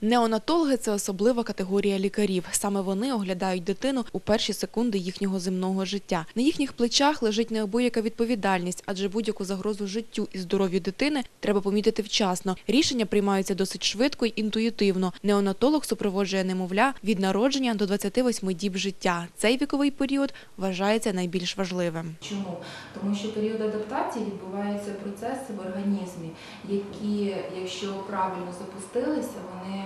Неонатологи це особлива категорія лікарів. Саме вони оглядають дитину у перші секунди їхнього земного життя. На їхніх плечах лежить неабияка відповідальність, адже будь-яку загрозу життю і здоров'ю дитини треба помітити вчасно. Рішення приймаються досить швидко й інтуїтивно. Неонатолог супроводжує немовля від народження до 28 діб життя. Цей віковий період вважається найбільш важливим. Чому? Тому що період адаптації відбуваються процеси в організмі, які, якщо правильно запустилися, вони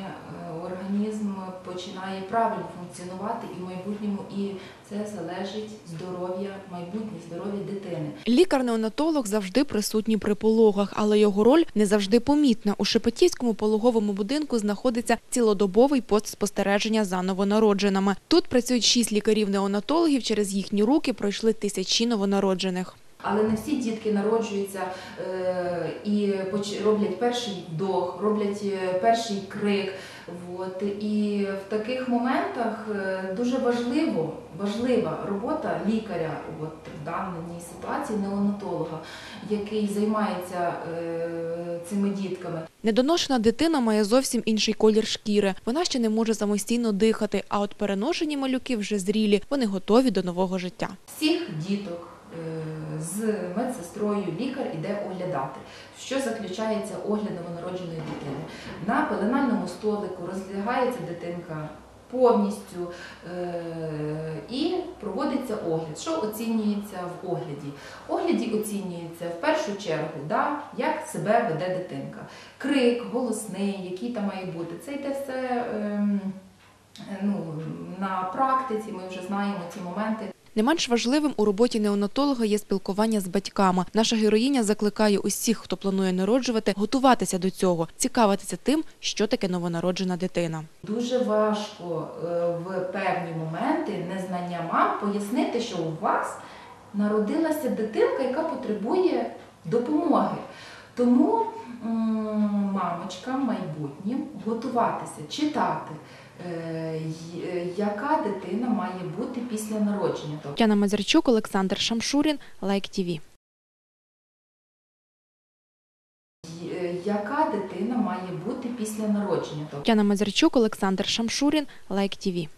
організм починає правильно функціонувати і в майбутньому, і це залежить здоров'я, майбутнє здоров'я дитини. Лікар-неонатолог завжди присутній при пологах, але його роль не завжди помітна. У Шепетівському пологовому будинку знаходиться цілодобовий пост спостереження за новонародженими. Тут працюють шість лікарів-неонатологів. Через їхні руки пройшли тисячі новонароджених. Але не всі дітки народжуються е, і роблять перший вдох, роблять е, перший крик. От. І в таких моментах е, дуже важливо, важлива робота лікаря от, в даній ситуації неонатолога, який займається цими дітками. Недоношена дитина має зовсім інший колір шкіри. Вона ще не може самостійно дихати. А от переношені малюки вже зрілі. Вони готові до нового життя. Всіх діток з медсестрою лікар іде оглядати. Що заключається огляд новонародженої дитини? На пеленальному столику розлягається дитинка повністю е, і проводиться огляд. Що оцінюється в огляді? Огляді оцінюється в першу чергу, да, як себе веде дитинка. Крик, голосний, який там має бути. Це йде все ем, ну, на практиці, ми вже знаємо ці моменти. Не менш важливим у роботі неонатолога є спілкування з батьками. Наша героїня закликає усіх, хто планує народжувати, готуватися до цього, цікавитися тим, що таке новонароджена дитина. Дуже важко е, в певні моменти незнання мам пояснити, що у вас народилася дитинка, яка потребує допомоги. Тому мамочкам майбутнім готуватися, читати, яка дитина має бути після народження. Тобто Тетяна Мазарчук, Олександр Шамшурін, Лайк ТІВІ. е, яка дитина має бути після народження. Тобто Тетяна Мазарчук, Олександр Шамшурін, Лайк ТІВІ.